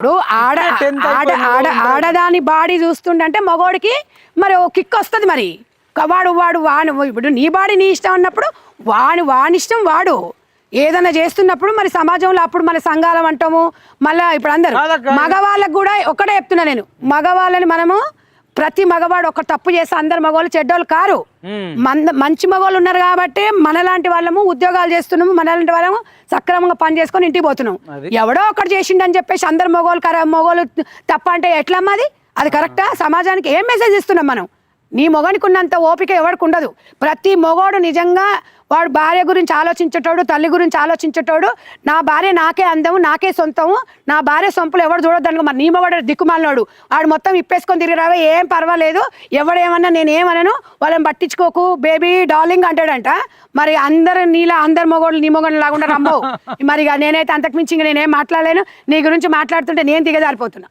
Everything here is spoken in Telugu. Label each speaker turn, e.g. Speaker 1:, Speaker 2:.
Speaker 1: ఇప్పుడు ఆడ ఆడ ఆడ ఆడదాని బాడీ చూస్తుండంటే మగోడికి మరి ఓ కిక్ వస్తుంది మరి. వాడు వాడు వాడు ఇప్పుడు నీ బాడీ నీ ఇష్టం అన్నప్పుడు వాని వాని ఇష్టం వాడు. ఏదైనా చేస్తున్నప్పుడు మరి సమాజంలో అప్పుడు మన సంఘాలం అంటాము. మళ్ళా ఇప్పుడు అందరు. మగవాళ్ళకు కూడా ఒకటే చెప్తున్నా నేను. మగవాళ్ళని మనము ప్రతి మగవాడు ఒక తప్పు చేస్తే అందరు మగవాళ్ళు చెడ్డోళ్ళు కారు. మంద మంచి మగవాళ్ళు ఉన్నారు కాబట్టి మనలాంటి వాళ్ళము ఉద్యోగాలు చేస్తున్నాము మనలాంటి వాళ్ళము సక్రమంగా పని చేసుకొని ఇంటికి పోతున్నాం. ఎవడో ఒకటి చేసిండని చెప్పేసి అందరు మగవాళ్ళు కర మగవాళ్ళు తప్ప అంటే ఎట్లమ్మా అది? అది కరెక్టా? సమాజానికి ఏం మెసేజ్ ఇస్తున్నాం మనం? నీ మొగనికి ఉన్నంత ఓపిక ఎవరికి ఉండదు. ప్రతి మొగోడు నిజంగా వాడు భార్య గురించి ఆలోచించేటోడు తల్లి గురించి ఆలోచించేటోడు. నా భార్య నాకే అందము నాకే సొంతము. నా భార్య సొంపులు ఎవడు చూడొద్దు మరి నీ మొగడు దిక్కుమాలినోడు. వాడు మొత్తం ఇప్పేసుకొని తిరిగి రావే ఏం పర్వాలేదు. ఎవడేమన్నా నేను ఏమనను వాళ్ళని పట్టించుకోకు బేబీ డార్లింగ్ అంటాడంట. మరి అందరు నీలా అందరు మొగోళ్ళు నీ మొగోళ్ళు లాగుండా రమ్మవు మరి ఇక నేనైతే అంతకుమించి ఇంకా నేనేం మాట్లాడలేను. నీ గురించి మాట్లాడుతుంటే నేను దిగజారిపోతున్నా.